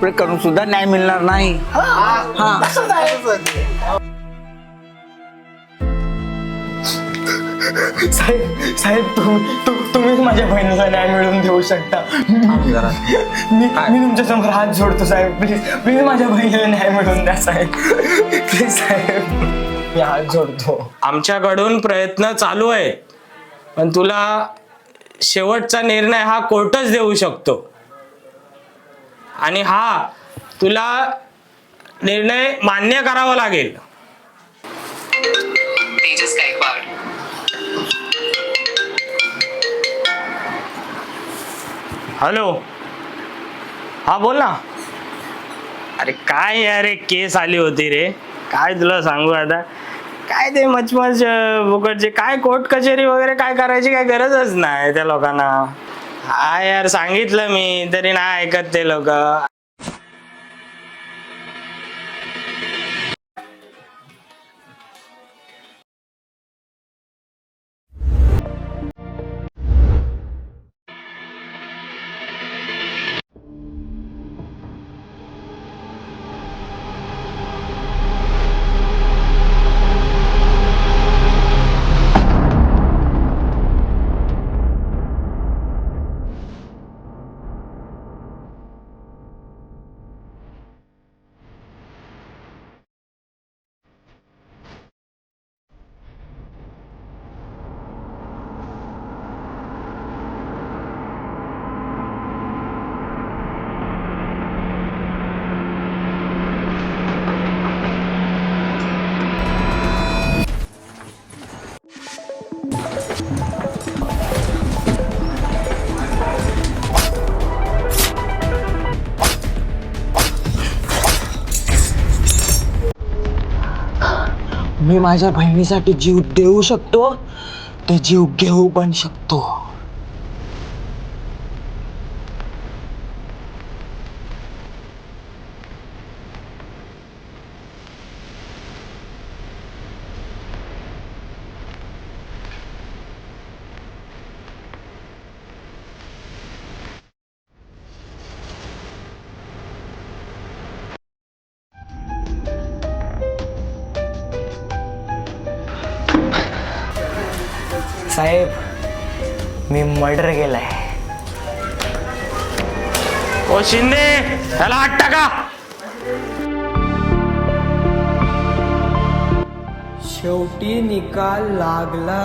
Corporate करून सुद्धा न्याय मिळणार नाही. हा. साहेब साहेब तुम्ही तु- तुम्हीच माझ्या बहिणीचा न्याय मिळवून देऊ शकता. मी मी तुमच्यासमोर हात जोडतो साहेब. प्लीज प्लीज माझ्या बहिणीला न्याय मिळवून द्या साहेब. प्लीज साहेब. मी हात जोडतो. आमच्याकडून प्रयत्न चालू आहे पण तुला शेवटचा निर्णय हा कोर्टच देऊ शकतो. आणि हा तुला निर्णय मान्य करावा लागेल. हॅलो. हा बोल ना. अरे काय अरे केस आली होती रे. काय तुला सांगू आता? काय ते मचमच फुकटचे काय कोर्ट कचेरी वगैरे काय करायची काय गरजच नाही त्या लोकांना. हा यार सांगितलं मी तरी नाही ऐकत ते लोक. मी माझ्या बहिणीसाठी जीव देऊ शकतो? ते जीव घेऊ पण शकतो. साहेब मी मर्डर केलाय. ओ शिंदे त्याला आठ टाका. शेवटी निकाल लागला.